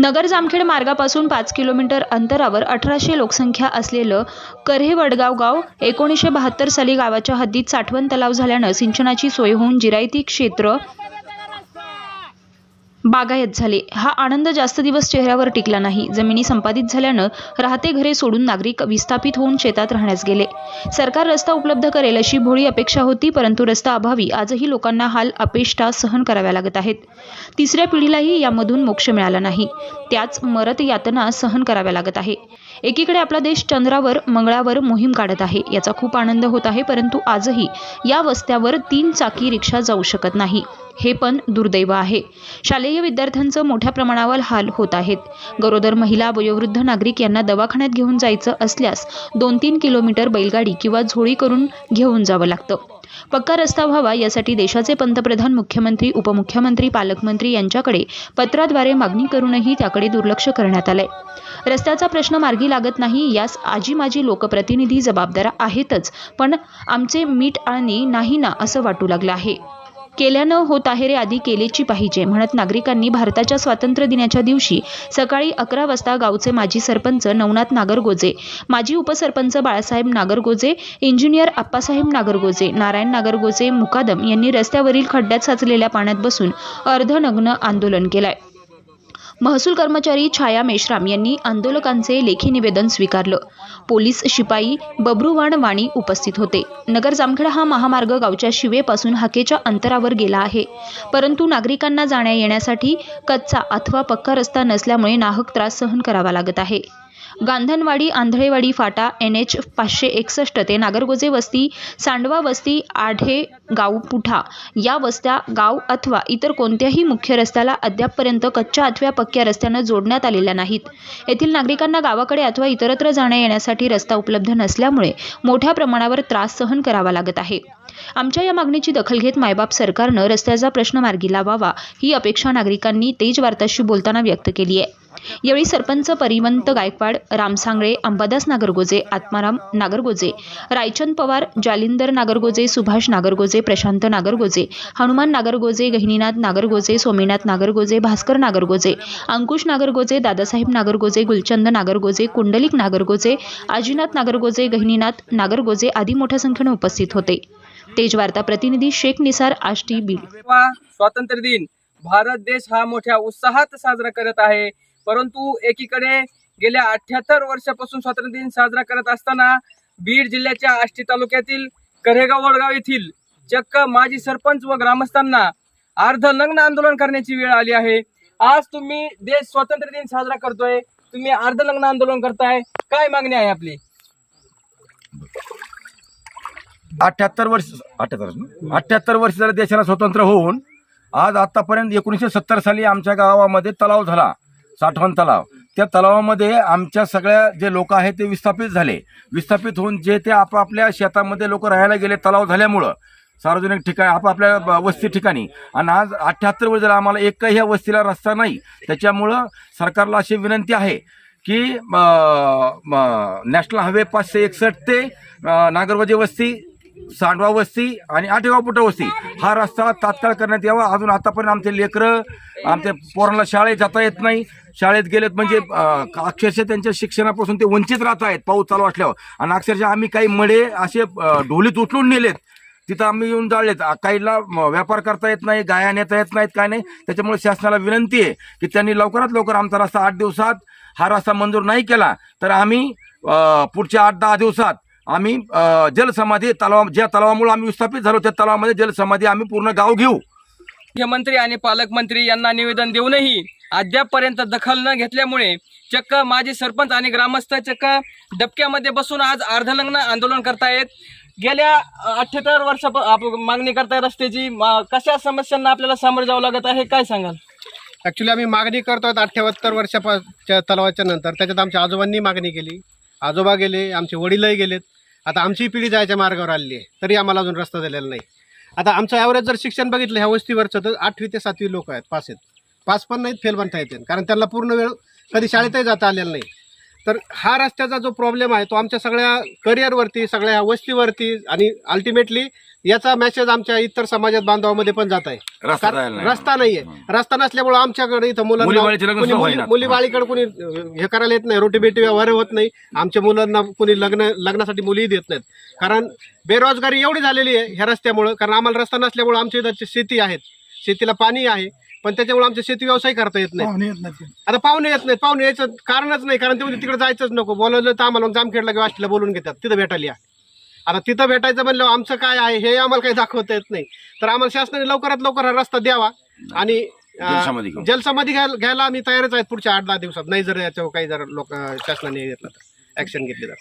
नगर जामखेड मार्गापासून पाच किलोमीटर अंतरावर अठराशे लोकसंख्या असलेलं करहे वडगाव गाव एकोणीसशे बहात्तर साली गावाच्या हद्दीत साठवण तलाव झाल्यानं सिंचनाची सोय होऊन जिरायती क्षेत्र बागायत झाले. हा आनंद जास्त दिवस चेहऱ्यावर टिकला नाही. जमिनी संपादित झाल्यानं राहते घरे सोडून नागरिक विस्थापित होऊन शेतात राहण्यास गेले. सरकार रस्ता उपलब्ध करेल अशी भोळी अपेक्षा होती परंतु रस्ता अभावी आजही लोकांना हाल अपेष्टा सहन कराव्या लागत आहेत. तिसऱ्या पिढीलाही यामधून मोक्ष मिळाला नाही. त्याच मरत यातना सहन कराव्या लागत आहे. एकीकडे आपला देश चंद्रावर मंगळावर मोहीम काढत आहे. याचा खूप आनंद होत आहे परंतु आजही या वस्त्यावर तीन चाकी रिक्षा जाऊ शकत नाही. हे पण दुर्दैव आहे. शालेय विद्यार्थ्यांचं मोठ्या प्रमाणावर हाल होत आहेत. गरोदर महिला वयोवृद्ध नागरिक यांना दवाखान्यात घेऊन जायचं असल्यास दोन तीन किलोमीटर बैलगाडी किंवा झोळी करून घेऊन जावं लागतं. पक्का रस्ता व्हावा यासाठी देशाचे पंतप्रधान मुख्यमंत्री उपमुख्यमंत्री पालकमंत्री यांच्याकडे पत्राद्वारे मागणी करूनही त्याकडे दुर्लक्ष करण्यात आलंय. रस्त्याचा प्रश्न मार्गी लागत नाही यास आजी माजी लोकप्रतिनिधी जबाबदार आहेतच. पण आमचे मीठ आळणे नाही ना असं वाटू लागलं आहे. केल्यानं होत आहे रे आधी केलेची पाहिजे म्हणत नागरिकांनी भारताच्या स्वातंत्र्य दिनाच्या दिवशी सकाळी अकरा वाजता गावचे माजी सरपंच नवनाथ नागरगोजे माजी उपसरपंच बाळासाहेब नागरगोजे इंजिनियर आप्पासाहेब नागरगोजे नारायण नागरगोजे मुकादम यांनी रस्त्यावरील खड्ड्यात साचलेल्या पाण्यात बसून अर्धनग्न आंदोलन केलंय. महसूल कर्मचारी छाया मेश्राम यांनी आंदोलकांचे लेखी निवेदन स्वीकारलं. पोलीस शिपाई बब्रुवाण वाणी उपस्थित होते. नगर जामखेड हा महामार्ग गावच्या शिवेपासून हाकेच्या अंतरावर गेला आहे. परंतु नागरिकांना जाण्या येण्यासाठी कच्चा अथवा पक्का रस्ता नसल्यामुळे नाहक त्रास सहन करावा लागत आहे. गांधनवाडी आंधळेवाडी फाटा एन एच पाचशे एकसष्ट ते नागरगोजे वस्ती सांडवा वस्ती आढे गावपुठा या वस्त्या गाव अथवा इतर कोणत्याही मुख्य रस्त्याला अद्यापपर्यंत कच्च्या अथवा पक्क्या रस्त्यानं जोडण्यात आलेल्या नाहीत. येथील नागरिकांना गावाकडे अथवा इतरत्र जाण्या येण्यासाठी रस्ता उपलब्ध नसल्यामुळे मोठ्या प्रमाणावर त्रास सहन करावा लागत आहे. आमच्या या मागणीची दखल घेत मायबाप सरकारनं रस्त्याचा प्रश्न मार्गी लावावा ही अपेक्षा नागरिकांनी तेज वार्ताशी बोलताना व्यक्त केली आहे. यावेळी सरपंच परिवंत गायकवाड राम सांगळे अंबादास नागरगोजे आत्माराम नागरगोजे रायचंद पवार जालिंदर नागरगोजे सुभाष नागरगोजे प्रशांत नागरगोजे हनुमान नागरगोजे गहिनीनाथ नागरगोजे सोमीनाथ नागरगोजे भास्कर नागरगोजे अंकुश नागरगोजे दादासाहेब नागरगोजे गुलचंद नागरगोजे कुंडलिक नागरगोजे आजीनाथ नागरगोजे गहिनीनाथ नागरगोजे आदी मोठ्या संख्येने उपस्थित होते. तेज वार्ता प्रतिनिधी शेख निसार आष्टी बीड स्वातंत्र्य दिन. भारत देश हा मोठ्या उत्साहात साजरा करत आहे. परंतु एकीकडे गेल्या अठ्याहत्तर वर्षापासून स्वातंत्र्य दिन साजरा करत असताना बीड जिल्ह्याच्या आष्टी तालुक्यातील करेगाव वडगाव येथील चक्क माजी सरपंच व ग्रामस्थांना अर्ध लग्न आंदोलन करण्याची वेळ आली आहे. आज तुम्ही देश स्वातंत्र्य दिन साजरा करतोय. तुम्ही अर्ध लग्न आंदोलन करताय. काय मागणी आहे आपली? अठ्याहत्तर वर्ष अठ्याहत्तर अठ्याहत्तर वर्ष झालं देशाला स्वतंत्र होऊन. आज आतापर्यंत एकोणीसशे सत्तर साली आमच्या गावामध्ये तलाव झाला. साठवण तलाव. त्या तलावामध्ये आमच्या सगळ्या जे लोक आहेत ते विस्थापित झाले. विस्थापित होऊन जे ते आपापल्या शेतामध्ये लोक राहायला गेले तलाव झाल्यामुळं. सार्वजनिक ठिकाणी आपापल्या वस्ती ठिकाणी. आणि आज अठ्याहत्तर वर्ष झालं आम्हाला एकही ह्या वस्तीला रस्ता नाही. त्याच्यामुळं सरकारला अशी विनंती आहे की नॅशनल हायवे पाचशे एकसष्ट ते नागरवाजी वस्ती सांडवा वस्ती आणि आठेगाव पुटा वस्ती. हा रस्ता तात्काळ करण्यात यावा. अजून आतापर्यंत आमचे लेकरं आमच्या पोरांना शाळेत जाता येत नाही. शाळेत गेलेत म्हणजे अक्षरशः त्यांच्या शिक्षणापासून ते वंचित राहत आहेत पाऊस चालू असल्यावर. आणि अक्षरशः आम्ही काही मडे असे ढोलीत उचलून नेलेत. तिथं आम्ही येऊन जाळलेत. काहीला व्यापार करता येत नाही गाया नेता येत नाहीत काय नाही. त्याच्यामुळे शासनाला विनंती आहे की त्यांनी लवकरात लवकर आमचा रस्ता आठ दिवसात हा रस्ता मंजूर नाही केला तर आम्ही पुढच्या आठ दहा दिवसात आम्ही जलसमाधी तलावा ज्या तलावामुळे आम्ही विस्थापित झालो त्या तलावामध्ये जलसमाधी आम्ही पूर्ण गाव घेऊ. मुख्यमंत्री आणि पालकमंत्री यांना निवेदन देऊनही अद्यापपर्यंत दखल न घेतल्यामुळे चक्क माजी सरपंच आणि ग्रामस्थ चक्क डबक्यामध्ये बसून आज अर्धनग्न आंदोलन करतायत. गेल्या अठ्ठ्याहत्तर वर्षा आप- मागणी करताय रस्त्याची. मा- कशा समस्यांना आपल्याला सामोरे जावं लागत आहे? काय सांगाल? ॲक्च्युली आम्ही मागणी करतोय अठ्ठ्याहत्तर वर्षाच्या तलावाच्या नंतर. त्याच्यात आमच्या आजोबांनी मागणी केली. आजोबा गेले आमचे वडीलही गेलेत. आता आमची पिढी जायच्या मार्गावर आलेली आहे. तरी आम्हाला अजून रस्ता दिलेला नाही. आता आमचं ॲव्हरेज जर शिक्षण बघितलं ह्या वस्तीवरचं तर आठवी ते सातवी लोक आहेत पास आहेत. पास पण नाहीत फेल बनता येते. कारण त्यांना पूर्ण वेळ कधी शाळेतही जाता आलेला नाही. तर हा रस्त्याचा जो प्रॉब्लेम आहे तो आमच्या सगळ्या करिअरवरती सगळ्या ह्या वस्तीवरती आणि अल्टिमेटली याचा मेसेज आमच्या इतर समाजात बांधवामध्ये पण जात आहे. रस्ता कारण जायला नाही. रस्ता नाहीये. रस्ता नसल्यामुळे आमच्याकडे इथं मुलांना मुली-बाळीचे लग्न कोणी सुद्धा मुली- बाळीकडे कोणी हे करायला येत नाही. रोटी बेटी व्यवहार होत नाही. आमच्या मुलांना कोणी लग्न लग्नासाठी मुलीही देत नाहीत. कारण बेरोजगारी एवढी झालेली आहे ह्या रस्त्यामुळं. कारण आम्हाला रस्ता नसल्यामुळे आमच्या इथं शेती आहेत. शेतीला पाणी आहे. पण त्याच्यामुळे आमचे शेती व्यवसाय करता येत नाही. आता पाहुणे येत नाहीत. पाहुणे यायचं कारणच नाही. कारण ते म्हणजे तिकडे जायचंच नको. बोलवलं तर आम्हाला मग जामखेडला किंवा आष्टीला बोलून घेतात. तिथं भेटायला या. आता तिथं भेटायचं म्हणलं आमचं काय आहे हे आम्हाला काही दाखवता येत नाही. तर आम्हाला शासनाने लवकरात लवकर हा रस्ता द्यावा आणि जलसमाधी घेऊन. जलसमाधी घ्यायला घ्यायला आम्ही तयारच आहेत पुढच्या आठ दहा दिवसात. नाही जर याच्यावर काही जर लोक शासनाने घेतलं तर ऍक्शन घेतली तर.